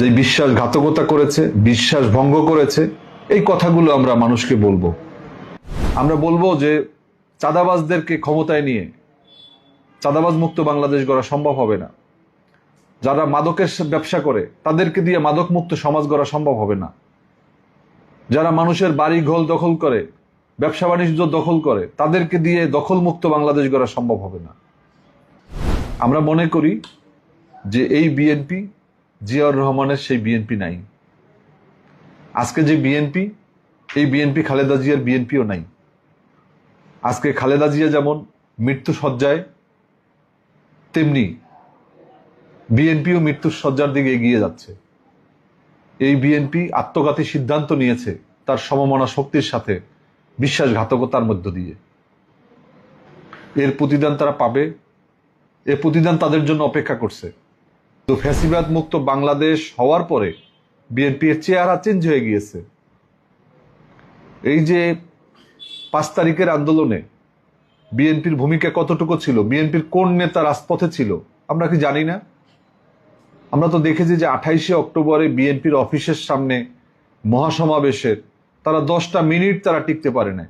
যে বিশ্বাসঘাতকতা করেছে বিশ্বাস ভঙ্গ করেছে, এই কথাগুলো আমরা মানুষকে বলব। আমরা বলব যে চাঁদাবাজদেরকে ক্ষমতায় নিয়ে চাঁদাবাজ মুক্ত বাংলাদেশ গড়া সম্ভব হবে না। যারা মাদকের ব্যবসা করে, তাদেরকে দিয়ে মাদক মুক্ত সমাজ গড়া সম্ভব হবে না। যারা মানুষের বাড়ি ঘর দখল করে, ব্যবসা বাণিজ্য দখল করে, তাদেরকে দিয়ে দখল মুক্ত বাংলাদেশ গড়া সম্ভব হবে না। আমরা মনে করি যে এই বিএনপি জিয়াউর রহমানের সেই বিএনপি নাই। আজকে যে বিএনপি, এই বিএনপি খালেদা জিয়ার বিএনপিও নাই। আজকে খালেদা জিয়া যেমন মৃত্যু সজ্জায় তেমনি বিএনপিও মৃত্যুর সজ্জার দিকে এগিয়ে যাচ্ছে। এই বিএনপি আত্মঘাতী সিদ্ধান্ত নিয়েছে তার সমমনা শক্তির সাথে, বিশ্বাসঘাতকতার মধ্য দিয়ে। এর প্রতিদান তারা পাবে এর প্রতিদান তাদের জন্য অপেক্ষা করছে। তো ফ্যাসিবাদ মুক্ত বাংলাদেশ হওয়ার পরে বিএনপি এর চেহারা চেঞ্জ হয়ে গিয়েছে। এই যে পাঁচ তারিখের আন্দোলনে বিএনপির ভূমিকা কতটুকু ছিল, বিএনপির কোন নেতা রাজপথে ছিল, আমরা কি জানি না। আমরা তো দেখেছি যে আঠাইশে অক্টোবরে বিএনপির অফিসের সামনে মহাসমাবেশের তারা দশটা মিনিট তারা টিকতে পারে না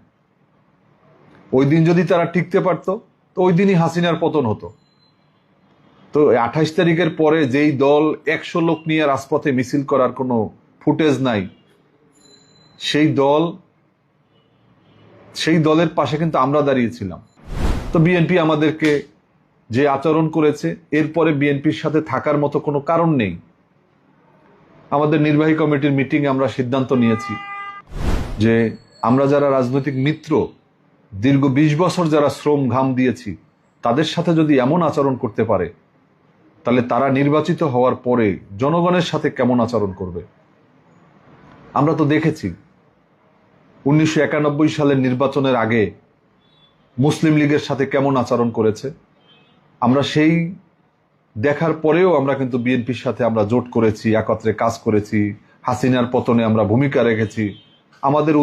ওই দিন যদি তারা টিকতে পারতো, তো ওই দিনই হাসিনার পতন হতো। তো আঠাইশ তারিখের পরে যেই দল একশো লোক নিয়ে রাজপথে মিছিল করার কোনো ফুটেজ নাই, সেই দল, সেই দলের পাশে কিন্তু আমরা দাঁড়িয়েছিলাম। তো বিএনপি আমাদেরকে যে আচরণ করেছে, এরপরে বিএনপির সাথে থাকার মতো কোনো কারণ নেই। আমাদের নির্বাহী কমিটির মিটিং আমরা সিদ্ধান্ত নিয়েছি যে আমরা যারা রাজনৈতিক মিত্র, দীর্ঘ বিশ বছর যারা শ্রম ঘাম দিয়েছি, তাদের সাথে যদি এমন আচরণ করতে পারে তাহলে তারা নির্বাচিত হওয়ার পরে জনগণের সাথে কেমন আচরণ করবে? আমরা তো দেখেছি, উনিশশো একানব্বই সালের নির্বাচনের আগে মুসলিম লীগের সাথে কেমন আচরণ করেছে? আমরা সেই দেখার পরেও আমরা কিন্তু বিএনপির সাথে আমরা জোট করেছি, একত্রে কাজ করেছি, হাসিনার পতনে আমরা ভূমিকা রেখেছি। আমাদের